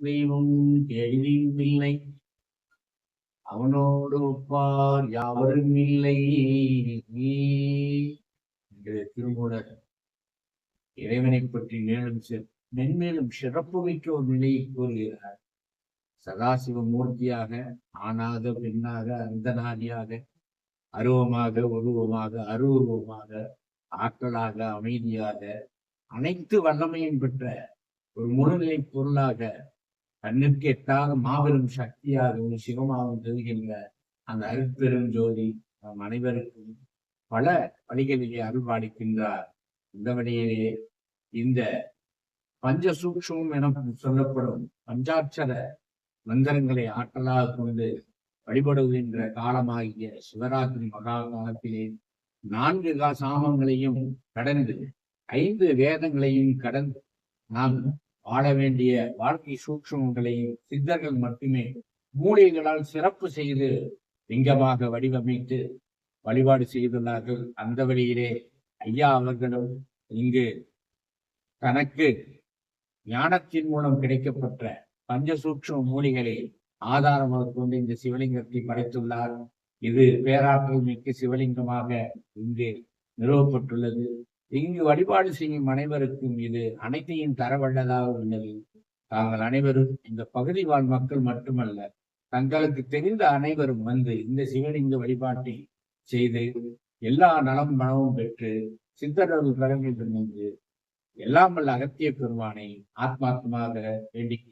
தெய்வம் கேள்வியும் இல்லை அவனோடு ஒப்பார் யாவரும் இல்லை. என்று திருமூலர் இறைவனை பற்றி மேலும் மென்மேலும் மென்மேலும் சிறப்புமிக்க ஒரு நிலையை கூறுகிறார். சதாசிவ மூர்த்தியாக ஆணாக பெண்ணாக அந்தநாதியாக அருவமாக உருவமாக அருவுருவமாக ஆற்றலாக அமைதியாக அனைத்து வல்லமையும் பெற்ற ஒரு முழுநிலை பொருளாக கண்ணுக்கு எட்டாத மாபெரும் சக்தியாகவும் சிவமாகவும் தெரிகின்ற அந்த அருட்பெரும் ஜோதி நம் அனைவருக்கும் பல வழிகளிலே அருள்பாடிக்கின்றார் இந்த வழியிலே இந்த பஞ்ச சூக்ஷமம் என சொல்லப்படும் பஞ்சாட்சர மந்திரங்களை ஆற்றலாக கொண்டு வழிபடுகின்ற காலமாகிய சிவராத்திரி மகா காலத்திலே நான்கு கா- சாமங்களையும் கடந்து ஐந்து வேதங்களையும் கடந்து நாம் ஆட வேண்டிய வாழ்க்கை சூக்ஷமங்களையும் சித்தர்கள் மட்டுமே மூலிகைகளால் சிறப்பு செய்து லிங்கமாக வடிவமைத்து வழிபாடு செய்துள்ளார்கள். அந்த வழியிலே ஐயா அவர்களும் இங்கு தனக்கு ஞானத்தின் மூலம் கிடைக்கப்பட்ட பஞ்சசூக்ஷ்ம மூலிகளை ஆதாரமாக கொண்டு இந்த சிவலிங்கத்தை படைத்துள்ளார். இது பேராற்றல் மிக்க சிவலிங்கமாக இங்கு நிறுவப்பட்டுள்ளது. இங்கு வழிபாடு செய்யும் அனைவருக்கும் இது அனைத்தையும் தரவல்லதாக உள்ளது. தாங்கள் அனைவரும் இந்த பகுதி வாழ் மக்கள் மட்டுமல்ல தங்களுக்கு தெரிந்த அனைவரும் வந்து இந்த சிவலிங்க வழிபாட்டை செய்து எல்லா நலம் மனமும் பெற்று சித்தர்கள் கடமையில் இருந்து எல்லாம் வல்ல அகத்திய பெருமானை ஆத்மாத்மாக வேண்டிக்